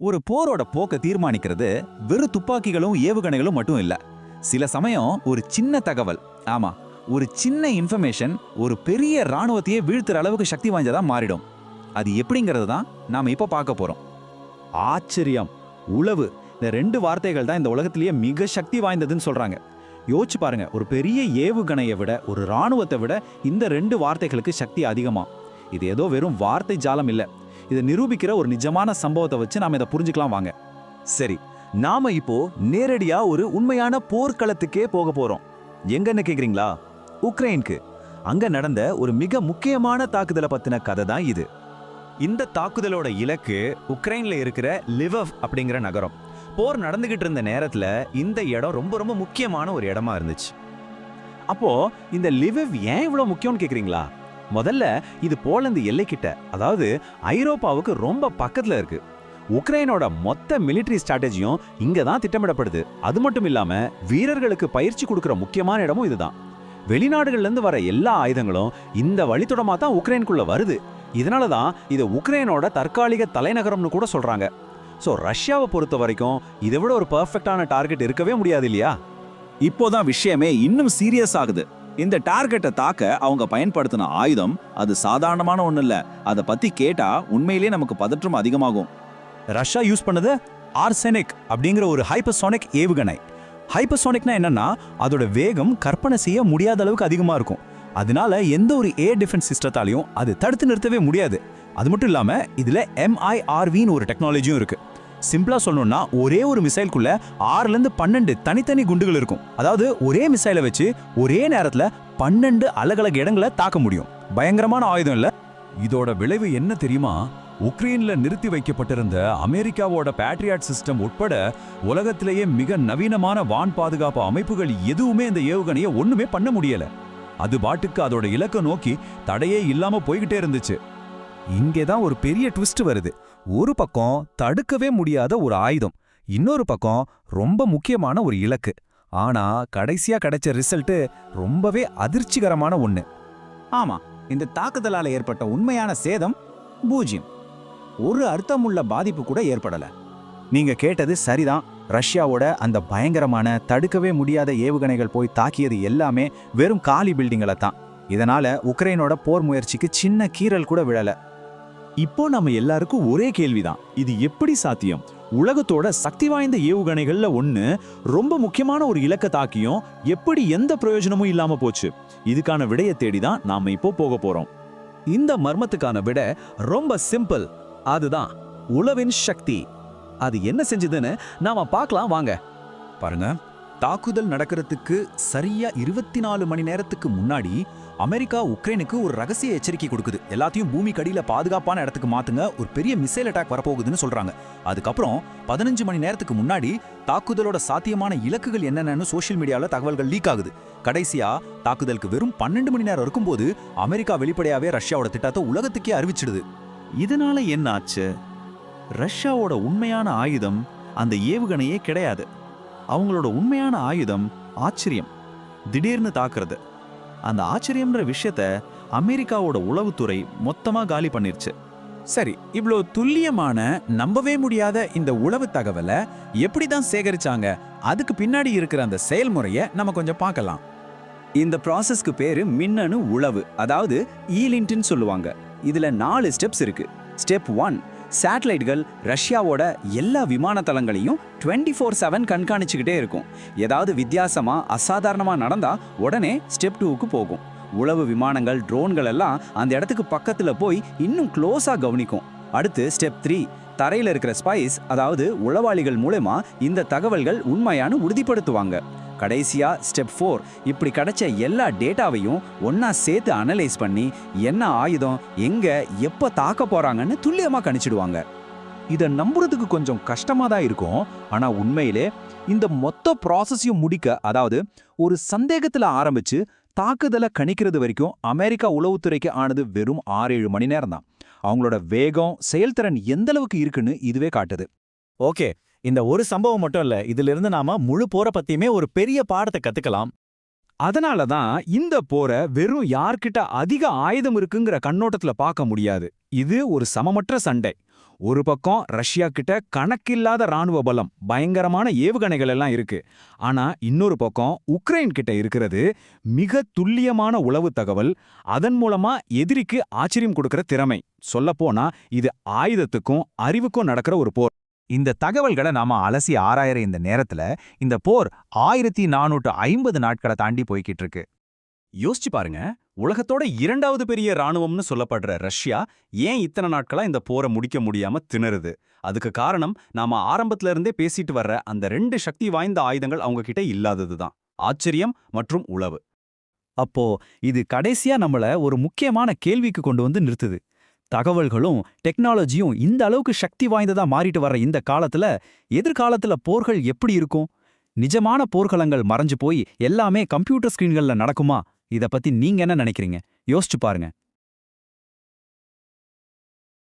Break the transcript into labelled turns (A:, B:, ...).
A: ஒரு போரோட போக்க தீர்மானிக்கிறது வெறும் துப்பாக்கிகளும் ஏவுகணைகளும் மட்டும் இல்லை. சில சமயம் ஒரு சின்ன தகவல் ஆமா ஒரு சின்ன இன்ஃபர்மேஷன் ஒரு பெரிய ராணுவத்தையே வீழ்த்துற அளவுக்கு சக்தி வாய்ந்ததா மாறிடும். அது எப்படிங்கிறது தான் நாம் இப்போ பார்க்க போகிறோம்
B: ஆச்சரியம். உளவு. இந்த ரெண்டு வார்த்தைகள் தான் இந்த உலகத்திலேயே மிக சக்தி வாய்ந்ததுன்னு சொல்கிறாங்க யோசிச்சு பாருங்க ஒரு பெரிய ஏவுகணையை விட ஒரு ராணுவத்தை விட இந்த ரெண்டு வார்த்தைகளுக்கு சக்தி அதிகமாக இது ஏதோ வெறும் வார்த்தை ஜாலம் இல்லை. இதை நிரூபிக்கிற ஒரு நிஜமான சம்பவத்தை வச்சு நாம இதை புரிஞ்சுக்கலாம் வாங்க.
C: சரி நாம இப்போ நேரடியா ஒரு உண்மையான போர்க்களத்துக்கே போக போறோம். எங்கன்னு கேக்குறீங்களா? உக்ரைனுக்கு. அங்க நடந்த ஒரு மிக முக்கியமான தாக்குதலை பத்தின கதை தான் இது. இந்த தாக்குதலோட இலக்கு உக்ரைன்ல இருக்கிற லிவவ் அப்படிங்கிற நகரம். போர் நடந்துகிட்டு இருந்த நேரத்துல இந்த இடம் ரொம்ப ரொம்ப முக்கியமான ஒரு இடமா இருந்துச்சு.
B: அப்போ இந்த லிவ் ஏன் இவ்வளவு முக்கியம்னு கேக்குறீங்களா? முதல்ல இது போலந்து எல்லைக்கிட்ட அதாவது ஐரோப்பாவுக்கு ரொம்ப பக்கத்தில் இருக்கு. உக்ரைனோட மொத்த மிலிட்டரி ஸ்ட்ராட்டஜியும் இங்க தான் திட்டமிடப்படுது. அது மட்டும் இல்லாம வீரர்களுக்கு பயிற்சி கொடுக்கிற முக்கியமான இடமும் இதுதான். வெளிநாடுகள்ல இருந்து வர எல்லா ஆயுதங்களும் இந்த வழித்தடமா தான் உக்ரைனுக்குள்ள வருது. இதனால தான் இது உக்ரைனோட தற்காலிக தலைநகரம்னு கூட சொல்றாங்க. ஸோ ரஷ்யாவை பொறுத்த வரைக்கும் இதை விட ஒரு பர்ஃபெக்டான டார்கெட் இருக்கவே முடியாது இல்லையா?
A: இப்போதான் விஷயமே இன்னும் சீரியஸ் ஆகுது. இந்த டார்கெட்டை தாக்க அவங்க பயன்படுத்தின ஆயுதம் அது சாதாரணமான ஒண்ணு இல்ல அதை பத்தி கேட்டா உண்மையிலேயே நமக்கு பதற்றம் அதிகமாகும்.
B: ரஷ்யா யூஸ் பண்ணது ஆர்செனிக் அப்படிங்கிற ஒரு ஹைப்பர்சோனிக் ஏவுகணை. ஹைப்பர்சோனிக்னா என்னன்னா அதோட வேகம் கற்பனை செய்ய முடியாத அளவுக்கு அதிகமா இருக்கும். அதனால எந்த ஒரு ஏர் டிஃபென்ஸ் சிஸ்டத்தாலையும் அது தடுத்து நிறுத்தவே முடியாது. அது மட்டும் இல்லாம இதுல எம்ஐஆர்வின்னு ஒரு டெக்னாலஜியும் இருக்கு. சிம்பிளா சொல்லணும்னா ஒரே ஒரு மிசைலுக்குள்ள ஆறுல இருந்து பன்னெண்டு தனித்தனி குண்டுகள் இருக்கும். அதாவது ஒரே மிசைலை வச்சு ஒரே நேரத்துல பன்னெண்டு அழகழகு இடங்களை தாக்க முடியும். பயங்கரமான ஆயுதம் இல்ல?
D: இதோட விளைவு என்ன தெரியுமா? உக்ரைன்ல நிறுத்தி வைக்கப்பட்டிருந்த அமெரிக்காவோட பேட்ரியாட் சிஸ்டம் உட்பட உலகத்திலேயே மிக நவீனமான வான் பாதுகாப்பு அமைப்புகள் எதுவுமே இந்த ஏவுகணையை ஒண்ணுமே பண்ண முடியல. அது பாட்டுக்கு அதோட இலக்கை நோக்கி தடையே இல்லாம போய்கிட்டே இருந்துச்சு.
C: இங்கே தான் ஒரு பெரிய ட்விஸ்ட் வருது. ஒரு பக்கம் தடுக்கவே முடியாத ஒரு ஆயுதம் இன்னொரு பக்கம் ரொம்ப முக்கியமான ஒரு இலக்கு. ஆனா கடைசியா கிடைச்ச ரிசல்ட் ரொம்பவே அதிர்ச்சிகரமான ஒண்ணு.
A: ஆமா இந்த தாக்குதலால ஏற்பட்ட உண்மையான சேதம் பூஜ்யம். ஒரு அர்த்தமுள்ள பாதிப்பு கூட ஏற்படல. நீங்க கேட்டது சரிதான். ரஷ்யாவோட அந்த பயங்கரமான தடுக்கவே முடியாத ஏவுகணைகள் போய் தாக்கியது எல்லாமே வெறும் காலி பில்டிங்களை தான். இதனால உக்ரைனோட போர் முயற்சிக்கு சின்ன கீறல் கூட விழலை.
B: இப்போ நம்ம எல்லாருக்கும் ஒரே கேள்விதான். இது எப்படி சாத்தியம்? உலகத்தோட சக்தி வாய்ந்த ஏவுகணைகள்ல ஒண்ணு ரொம்ப முக்கியமான ஒரு இலக்க தாக்கியும் எப்படி எந்த பிரயோஜனமும் இல்லாம போச்சு? இதுக்கான விடையை தேடி தான் நாம இப்போ போக போறோம்.
C: இந்த மர்மத்துக்கான விட ரொம்ப சிம்பிள். அதுதான் உளவின் சக்தி. அது என்ன செஞ்சதுன்னு நாம பார்க்கலாம் வாங்க.
A: பாருங்க. தாக்குதல் நடக்கிறதுக்கு சரியா இருபத்தி நாலு மணி நேரத்துக்கு முன்னாடி அமெரிக்கா உக்ரைனுக்கு ஒரு ரகசிய எச்சரிக்கை கொடுக்குது. எல்லாத்தையும் பூமி கடியில பாதுகாப்பான இடத்துக்கு மாத்துங்க. ஒரு பெரிய மிசைல் அட்டாக் வரப்போகுதுன்னு சொல்றாங்க. அதுக்கப்புறம் பதினஞ்சு மணி நேரத்துக்கு முன்னாடி தாக்குதலோட சாத்தியமான இலக்குகள் என்னென்னு சோஷியல் மீடியாவில் தகவல்கள் லீக் ஆகுது. கடைசியா தாக்குதலுக்கு வெறும் பன்னெண்டு மணி நேரம் இருக்கும்போது அமெரிக்கா வெளிப்படையாவே ரஷ்யாவோட திட்டத்தை உலகத்துக்கே அறிவிச்சிடுது. இதனால என்ன ஆச்சு ரஷ்யாவோட உண்மையான ஆயுதம் அந்த ஏவுகணையே கிடையாது. அவங்களோட உண்மையான ஆயுதம் ஆச்சரியம். திடீர்னு தாக்குறது. அந்த ஆச்சரியம்ன்ற விஷயத்த அமெரிக்காவோட உளவுத்துறை மொத்தமா காலி பண்ணிருச்சு.
B: சரி இவ்வளோ துல்லியமான நம்பவே முடியாத இந்த உளவு தகவலை எப்படி தான் சேகரிச்சாங்க? அதுக்கு பின்னாடி இருக்கிற அந்த செயல்முறையை நம்ம கொஞ்சம் பார்க்கலாம்.
A: இந்த ப்ராசஸ்க்கு பேரு மின்னணு உளவு அதாவது ஈலின்ட்னு சொல்லுவாங்க. இதுல நாலு ஸ்டெப்ஸ் இருக்கு. ஸ்டெப் ஒன் சேட்டலைட்கள் ரஷ்யாவோட எல்லா விமான தளங்களையும் டுவெண்ட்டி ஃபோர் செவன் கண்காணிச்சுக்கிட்டே இருக்கும். ஏதாவது வித்தியாசமாக அசாதாரணமாக நடந்தால் உடனே ஸ்டெப் டூவுக்கு போகும். உளவு விமானங்கள் ட்ரோன்கள் எல்லாம் அந்த இடத்துக்கு பக்கத்தில் போய் இன்னும் க்ளோஸாக கவனிக்கும். அடுத்து ஸ்டெப் த்ரீ தரையில் இருக்கிற ஸ்பைஸ் அதாவது உளவாளிகள் மூலமா இந்த தகவல்கள் உண்மையானு உறுதிப்படுத்துவாங்க. கடைசியா ஸ்டெப் ஃபோர் இப்படி கிடைச்ச எல்லா டேட்டாவையும் ஒன்றா சேர்த்து அனலைஸ் பண்ணி என்ன ஆயுதம் எங்க எப்போ தாக்க போறாங்கன்னு துல்லியமா கணிச்சிடுவாங்க.
B: இதை நம்புறதுக்கு கொஞ்சம் கஷ்டமா தான் இருக்கும். ஆனா உண்மையிலே இந்த மொத்த ப்ராசஸையும் முடிக்க அதாவது ஒரு சந்தேகத்துல ஆரம்பிச்சு தாக்குதலை கணிக்கிறது வரைக்கும் அமெரிக்கா உளவுத்துறைக்கு ஆனது வெறும் ஆறு ஏழு மணி நேரம் தான் அவங்களோட வேகம் செயல்திறன் எந்தளவுக்கு இருக்குன்னு இதுவே காட்டுது.
C: ஓகே இந்த ஒரு சம்பவம் மட்டும் இல்ல இதுல இருந்து நாம முழு போரை பத்தியுமே ஒரு பெரிய பாடத்தை கத்துக்கலாம்.
B: அதனால தான் இந்த போரை வெறும் யார்கிட்ட அதிக ஆயுதம் இருக்குங்கிற கண்ணோட்டத்துல பார்க்க முடியாது. இது ஒரு சமமற்ற சண்டை. ஒரு பக்கம் ரஷ்யா கிட்ட கணக்கில்லாத ராணுவ பலம் பயங்கரமான ஏவுகணைகள் எல்லாம் இருக்கு. ஆனா இன்னொரு பக்கம் உக்ரைன் கிட்ட இருக்கிறது மிக துல்லியமான உளவு தகவல் அதன் மூலமா எதிரிக்கு ஆச்சரியம் கொடுக்கிற திறமை. சொல்லப்போனா இது ஆயுதத்துக்கும் அறிவுக்கும் நடக்கிற ஒரு போர்.
C: இந்த தகவல்களை நாம அலசி ஆராயற இந்த நேரத்துல இந்த போர் ஆயிரத்தி நானூற்று ஐம்பது நாட்களை தாண்டி போய்கிட்டு இருக்கு.
B: யோசிச்சு பாருங்க உலகத்தோட இரண்டாவது பெரிய ராணுவம்னு சொல்லப்படுற ரஷ்யா ஏன் இத்தனை நாட்களா இந்த போரை முடிக்க முடியாம திணறுது? அதுக்கு காரணம் நாம ஆரம்பத்துல இருந்தே பேசிட்டு வர்ற அந்த ரெண்டு சக்தி வாய்ந்த ஆயுதங்கள் அவங்க கிட்ட இல்லாததுதான் ஆச்சரியம் மற்றும் உளவு.
E: அப்போ இது கடைசியா நம்மள ஒரு முக்கியமான கேள்விக்கு கொண்டு வந்து நிறுத்துது. தகவல்களும் டெக்னாலஜியும் இந்த அளவுக்கு சக்தி வாய்ந்ததா மாறிட்டு வர்ற இந்த காலத்துல எதிர்காலத்துல போர்கள் எப்படி இருக்கும்? நிஜமான போர்க்களங்கள் மறைஞ்சு போய் எல்லாமே கம்ப்யூட்டர் ஸ்கிரீன்கள்ல நடக்குமா? இத பத்தி நீங்க என்ன நினைக்கிறீங்க? யோசிச்சு பாருங்க.